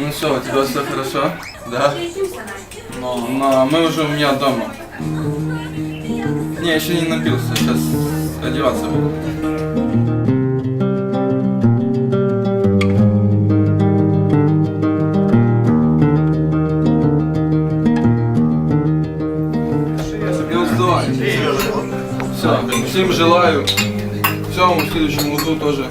Ну что, у тебя все хорошо? Да? Но мы уже у меня дома. Не, еще не напился, сейчас одеваться буду. Уставай. Все, всем желаю. Все, в следующем году тоже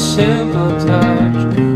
simple touch.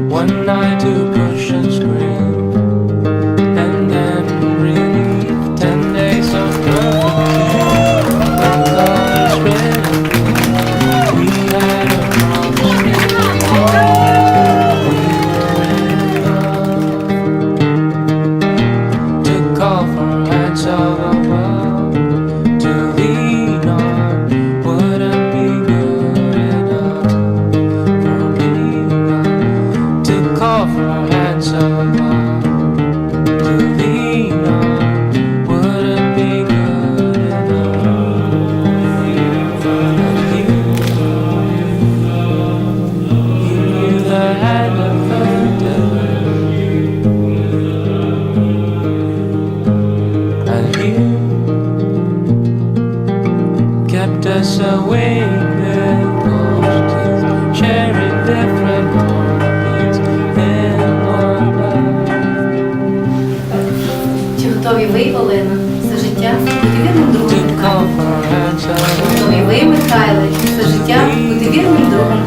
us awake the oceans, sharing different moments in one life. Чи готові ви, Олена, за життя? Бути вірним другом Михайло? Чи готові ви, Михайло, за життя? Бути вірним другом